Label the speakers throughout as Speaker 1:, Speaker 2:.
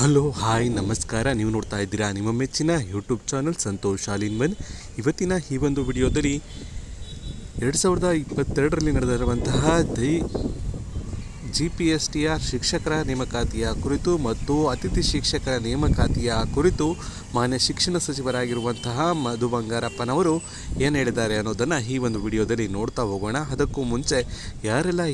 Speaker 1: Hello, hi, ನಮಸ್ಕಾರ. ನೀವು ನೋಡ್ತಾ ಇದ್ದೀರಾ ನಿಮ್ಮ ಮೆಚ್ಚಿನ ಯೂಟ್ಯೂಬ್ ಚಾನಲ್ ಸಂತೋಷ್ ಶಾಲಿನ್ಮನ್ ಇವತ್ತಿನ ಈ ಒಂದು ವಿಡಿಯೋದಲ್ಲಿ ಎರಡು ಸಾವಿರದ ಇಪ್ಪತ್ತೆರಡರಲ್ಲಿ ನಡೆದಿರುವಂತಹ ದೈ G P S T R ಶಿಕ್ಷಕರ ನೇಮಕಾತಿಯ ಕುರಿತು ಮತ್ತು ಅತಿಥಿ ಶಿಕ್ಷಕರ ನೇಮಕಾತಿಯ ಕುರಿತು ಮಾನ್ಯ ಶಿಕ್ಷಣ ಸಚಿವರಾಗಿರುವಂತಹ ಮಧು ಬಂಗಾರಪ್ಪನವರು ಏನು ಹೇಳಿದ್ದಾರೆ ಅನ್ನೋದನ್ನು ಈ ಒಂದು ವಿಡಿಯೋದಲ್ಲಿ ನೋಡ್ತಾ ಹೋಗೋಣ. ಅದಕ್ಕೂ ಮುಂಚೆ ಯಾರೆಲ್ಲ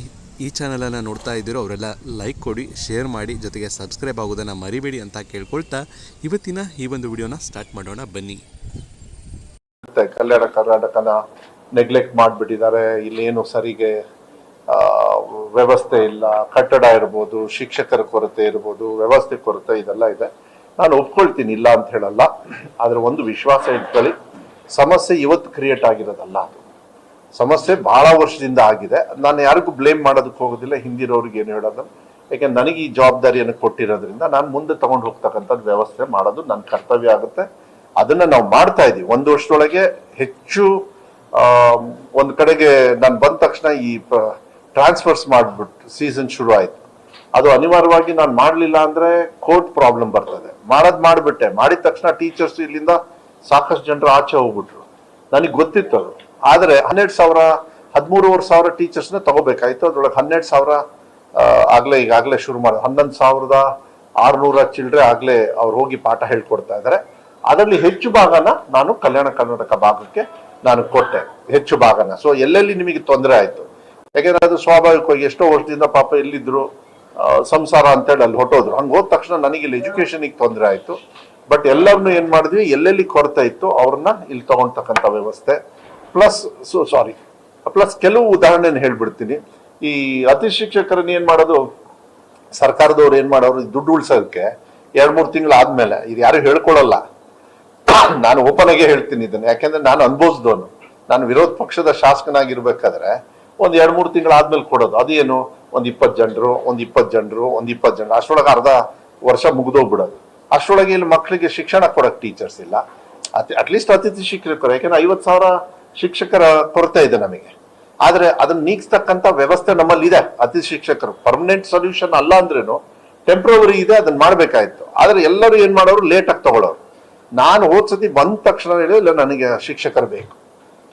Speaker 1: ಈ- ಚಾನಲನ್ನು ನೋಡ್ತಾ ಇದ್ದೀರೋ ಅವರೆಲ್ಲ ಲೈಕ್ ಕೊಡಿ, ಶೇರ್ ಮಾಡಿ, ಜೊತೆಗೆ ಸಬ್ಸ್ಕ್ರೈಬ್ ಆಗೋದನ್ನು ಮರಿಬೇಡಿ ಅಂತ ಕೇಳ್ಕೊಳ್ತಾ ಇವತ್ತಿನ ಈ ಒಂದು ವಿಡಿಯೋನ ಸ್ಟಾರ್ಟ್ ಮಾಡೋಣ, ಬನ್ನಿ.
Speaker 2: ಕಲ್ಯಾಣ ಕರ್ನಾಟಕನ ನೆಗ್ಲೆಕ್ಟ್ ಮಾಡಿಬಿಟ್ಟಿದ್ದಾರೆ. ಇಲ್ಲೇನು ಸರಿಗೆ ವ್ಯವಸ್ಥೆ ಇಲ್ಲ. ಕಟ್ಟಡ ಇರ್ಬೋದು, ಶಿಕ್ಷಕರ ಕೊರತೆ ಇರ್ಬೋದು, ವ್ಯವಸ್ಥೆ ಕೊರತೆ ಇದೆಲ್ಲ ಇದೆ. ನಾನು ಒಪ್ಕೊಳ್ತೀನಿ, ಇಲ್ಲ ಅಂತ ಹೇಳಲ್ಲ. ಆದರೆ ಒಂದು ವಿಶ್ವಾಸ ಇಟ್ಕೊಳ್ಳಿ. ಸಮಸ್ಯೆ ಇವತ್ತು ಕ್ರಿಯೇಟ್ ಆಗಿರೋದಲ್ಲ ಅದು. ಸಮಸ್ಯೆ ಬಹಳ ವರ್ಷದಿಂದ ಆಗಿದೆ. ನಾನು ಯಾರಿಗೂ ಬ್ಲೇಮ್ ಮಾಡೋದಕ್ಕೆ ಹೋಗೋದಿಲ್ಲ. ಹಿಂದಿರೋರಿಗೆ ಏನು ಹೇಳೋದು ಯಾಕೆಂದ್ರೆ ನನಗೆ ಈ ಜವಾಬ್ದಾರಿಯನ್ನು ಕೊಟ್ಟಿರೋದ್ರಿಂದ ನಾನು ಮುಂದೆ ತಗೊಂಡು ಹೋಗ್ತಕ್ಕಂಥದ್ದು ವ್ಯವಸ್ಥೆ ಮಾಡೋದು ನನ್ನ ಕರ್ತವ್ಯ ಆಗುತ್ತೆ. ಅದನ್ನು ನಾವು ಮಾಡ್ತಾ ಇದ್ದೀವಿ. ಒಂದು ವರ್ಷದೊಳಗೆ ಹೆಚ್ಚು ಒಂದು ಕಡೆಗೆ ನಾನು ಬಂದ ತಕ್ಷಣ ಈ ಟ್ರಾನ್ಸ್ಫರ್ಸ್ ಮಾಡಿಬಿಟ್ಟು ಸೀಸನ್ ಶುರು ಆಯಿತು. ಅದು ಅನಿವಾರ್ಯವಾಗಿ ನಾನು ಮಾಡಲಿಲ್ಲ ಅಂದರೆ ಕೋರ್ಟ್ ಪ್ರಾಬ್ಲಮ್ ಬರ್ತದೆ. ಮಾಡೋದು ಮಾಡಿಬಿಟ್ಟೆ. ಮಾಡಿದ ತಕ್ಷಣ ಟೀಚರ್ಸ್ ಇಲ್ಲಿಂದ ಸಾಕಷ್ಟು ಜನರು ಆಚೆ ಹೋಗ್ಬಿಟ್ರು. ನನಗೆ ಗೊತ್ತಿತ್ತು ಅದು. ಆದ್ರೆ ಹನ್ನೆರಡು ಸಾವಿರ, ಹದಿಮೂರುವರೆ ಸಾವಿರ ಟೀಚರ್ಸ್ನ ತಗೋಬೇಕಾಯ್ತು. ಅದ್ರೊಳಗೆ ಹನ್ನೆರಡು ಸಾವಿರ ಆಗಲೇ ಈಗಾಗಲೇ ಶುರು ಮಾಡಿ, ಹನ್ನೊಂದು ಸಾವಿರದ ಆರುನೂರ ಚಿಲ್ಡ್ರೆ ಆಗಲೇ ಅವ್ರು ಹೋಗಿ ಪಾಠ ಹೇಳ್ಕೊಡ್ತಾ ಇದ್ದಾರೆ ಅದರಲ್ಲಿ ಹೆಚ್ಚು ಭಾಗನ ನಾನು ಕಲ್ಯಾಣ ಕರ್ನಾಟಕ ಭಾಗಕ್ಕೆ ನಾನು ಕೊಟ್ಟೆ, ಹೆಚ್ಚು ಭಾಗನ. ಸೊ ಎಲ್ಲೆಲ್ಲಿ ನಿಮಗೆ ತೊಂದರೆ ಆಯಿತು? ಯಾಕೆಂದ್ರೆ ಅದು ಸ್ವಾಭಾವಿಕವಾಗಿ ಎಷ್ಟೋ ವರ್ಷದಿಂದ ಪಾಪ ಎಲ್ಲಿದ್ರು ಸಂಸಾರ ಅಂತೇಳಿ ಅಲ್ಲಿ ಹೊಟ್ಟೋದ್ರು ಹಂಗೆ ಹೋದ ತಕ್ಷಣ ನನಗೆ ಇಲ್ಲಿ ಎಜುಕೇಶನಿಗೆ ತೊಂದರೆ ಆಯಿತು. ಬಟ್ ಎಲ್ಲರನ್ನು ಏನು ಮಾಡಿದ್ವಿ? ಎಲ್ಲೆಲ್ಲಿ ಕೊರತೆ ಇತ್ತು? ಅವ್ರನ್ನ ಇಲ್ಲಿ ತಗೊಳ್ತಕ್ಕಂಥ ವ್ಯವಸ್ಥೆ. ಪ್ಲಸ್ ಸಾರಿ, ಪ್ಲಸ್ ಕೆಲವು ಉದಾಹರಣೆನ ಹೇಳ್ಬಿಡ್ತೀನಿ. ಈ ಅತಿ ಶಿಕ್ಷಕರನ್ನ ಏನು ಮಾಡೋದು? ಸರ್ಕಾರದವ್ರು ಏನು ಮಾಡೋರು? ದುಡ್ಡು ಉಳ್ಸೋದಕ್ಕೆ ಎರಡು ಮೂರು ತಿಂಗಳು ಆದಮೇಲೆ, ಇದು ಯಾರು ಹೇಳ್ಕೊಳಲ್ಲ ನಾನು ಓಪನ್ ಆಗಿ ಹೇಳ್ತೀನಿ ಇದನ್ನು. ಯಾಕೆಂದ್ರೆ ನಾನು ಅನುಭವಿಸಿದವನು. ನಾನು ವಿರೋಧ ಪಕ್ಷದ ಶಾಸಕನಾಗಿರ್ಬೇಕಾದ್ರೆ ಒಂದು ಎರಡು ಮೂರು ತಿಂಗಳು ಆದ್ಮೇಲೆ ಕೊಡೋದು. ಅದೇನು ಒಂದು ಇಪ್ಪತ್ತು ಜನರು, ಒಂದು ಇಪ್ಪತ್ತು ಜನರು, ಒಂದು ಇಪ್ಪತ್ತು ಜನರು. ಅಷ್ಟರೊಳಗೆ ಅರ್ಧ ವರ್ಷ ಮುಗಿದೋಗ್ಬಿಡೋದು. ಅಷ್ಟರೊಳಗೆ ಇಲ್ಲಿ ಮಕ್ಕಳಿಗೆ ಶಿಕ್ಷಣ ಕೊಡಕ್ ಟೀಚರ್ಸ್ ಇಲ್ಲ. ಅತಿ ಅಟ್ಲೀಸ್ಟ್ ಅತಿಥಿ ಶಿಕ್ಷಕರು. ಯಾಕೆಂದ್ರೆ ಐವತ್ತು ಸಾವಿರ ಶಿಕ್ಷಕರ ಕೊರತೆ ಇದೆ ನಮಗೆ. ಆದರೆ ಅದನ್ನ ನೀಗಿಸ್ತಕ್ಕಂಥ ವ್ಯವಸ್ಥೆ ನಮ್ಮಲ್ಲಿ ಇದೆ ಅತಿ ಶಿಕ್ಷಕರು. ಪರ್ಮನೆಂಟ್ ಸೊಲ್ಯೂಷನ್ ಅಲ್ಲ ಅಂದ್ರೇನು ಟೆಂಪ್ರವರಿ ಇದೆ, ಅದನ್ನ ಮಾಡ್ಬೇಕಾಯ್ತು. ಆದರೆ ಎಲ್ಲರೂ ಏನು ಮಾಡೋರು ಲೇಟ್ ಆಗಿ ತಗೊಳ್ಳೋರು ನಾನು ಹೋದ್ ಸತಿ ಬಂದ ತಕ್ಷಣ ಹೇಳಿ ಇಲ್ಲ, ನನಗೆ ಶಿಕ್ಷಕರು ಬೇಕು.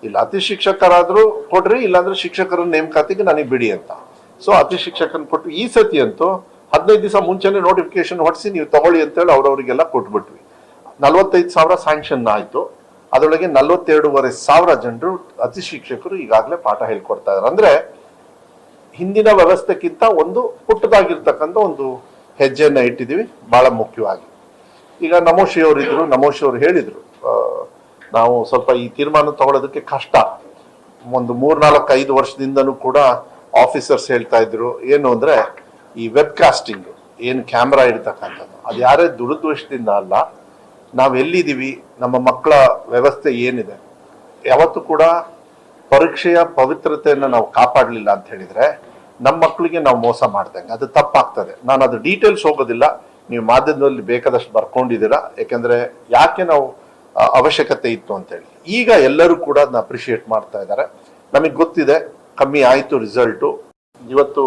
Speaker 2: ಇಲ್ಲ, ಅತಿ ಶಿಕ್ಷಕರಾದರೂ ಕೊಡ್ರಿ, ಇಲ್ಲಾಂದ್ರೆ ಶಿಕ್ಷಕರ ನೇಮಕಾತಿಗೆ ನನಗೆ ಬಿಡಿ ಅಂತ. ಸೊ ಅತಿ ಶಿಕ್ಷಕನ ಕೊಟ್ಟು, ಈ ಸತಿ ಅಂತೂ ಹದಿನೈದು ದಿವಸ ಮುಂಚೆನೆ ನೋಟಿಫಿಕೇಶನ್ ಹೊಡಿಸಿ, ನೀವು ತಗೊಳ್ಳಿ ಅಂತೇಳಿ ಅವ್ರವರಿಗೆಲ್ಲ ಕೊಟ್ಬಿಟ್ವಿ. ನಲ್ವತ್ತೈದು ಸಾವಿರ ಸ್ಯಾಂಕ್ಷನ್ ಆಯ್ತು. ಅದರೊಳಗೆ ನಲವತ್ತೆರಡೂವರೆ ಸಾವಿರ ಜನರು ಅತಿ ಶಿಕ್ಷಕರು ಈಗಾಗಲೇ ಪಾಠ ಹೇಳ್ಕೊಡ್ತಾ ಇದ್ದಾರೆ ಅಂದ್ರೆ ಹಿಂದಿನ ವ್ಯವಸ್ಥೆಗಿಂತ ಒಂದು ಪುಟ್ಟದಾಗಿರ್ತಕ್ಕಂಥ ಒಂದು ಹೆಜ್ಜೆಯನ್ನ ಇಟ್ಟಿದೀವಿ ಬಹಳ ಮುಖ್ಯವಾಗಿ. ಈಗ ನಮೋಶಿ ಅವರು ಇದ್ರು, ನಮೋಶಿ ಅವರು ಹೇಳಿದ್ರು ನಾವು ಸ್ವಲ್ಪ ಈ ತೀರ್ಮಾನ ತಗೊಳ್ಳೋದಕ್ಕೆ ಕಷ್ಟ. ಒಂದು ಮೂರ್ನಾಲ್ಕು ಐದು ವರ್ಷದಿಂದನೂ ಕೂಡ ಆಫೀಸರ್ಸ್ ಹೇಳ್ತಾ ಇದ್ರು, ಏನು ಅಂದ್ರೆ ಈ ವೆಬ್ ಕಾಸ್ಟಿಂಗ್ ಏನು ಕ್ಯಾಮ್ರಾ ಇರ್ತಕ್ಕಂಥದ್ದು ಅದು ಯಾರೇ ದುರುದ್ವೇಷದಿಂದ ಅಲ್ಲ, ನಾವು ಎಲ್ಲಿದ್ದೀವಿ, ನಮ್ಮ ಮಕ್ಕಳ ವ್ಯವಸ್ಥೆ ಏನಿದೆ? ಯಾವತ್ತೂ ಕೂಡ ಪರೀಕ್ಷೆಯ ಪವಿತ್ರತೆಯನ್ನು ನಾವು ಕಾಪಾಡಲಿಲ್ಲ ಅಂತ ಹೇಳಿದ್ರೆ ನಮ್ಮ ಮಕ್ಕಳಿಗೆ ನಾವು ಮೋಸ ಮಾಡ್ದಂಗೆ. ಅದು ತಪ್ಪಾಗ್ತದೆ. ನಾನು ಅದು ಡೀಟೇಲ್ಸ್ ಹೋಗೋದಿಲ್ಲ. ನೀವು ಮಾಧ್ಯಮದಲ್ಲಿ ಬೇಕಾದಷ್ಟು ಬರ್ಕೊಂಡಿದ್ದೀರಾ. ಯಾಕೆಂದ್ರೆ ಯಾಕೆ ನಾವು ಅವಶ್ಯಕತೆ ಇತ್ತು ಅಂತೇಳಿ ಈಗ ಎಲ್ಲರೂ ಕೂಡ ಅದನ್ನ ಅಪ್ರಿಶಿಯೇಟ್ ಮಾಡ್ತಾ ಇದ್ದಾರೆ. ನಮಗೆ ಗೊತ್ತಿದೆ. ಕಮ್ಮಿ ಆಯಿತು ರಿಸಲ್ಟು ಇವತ್ತು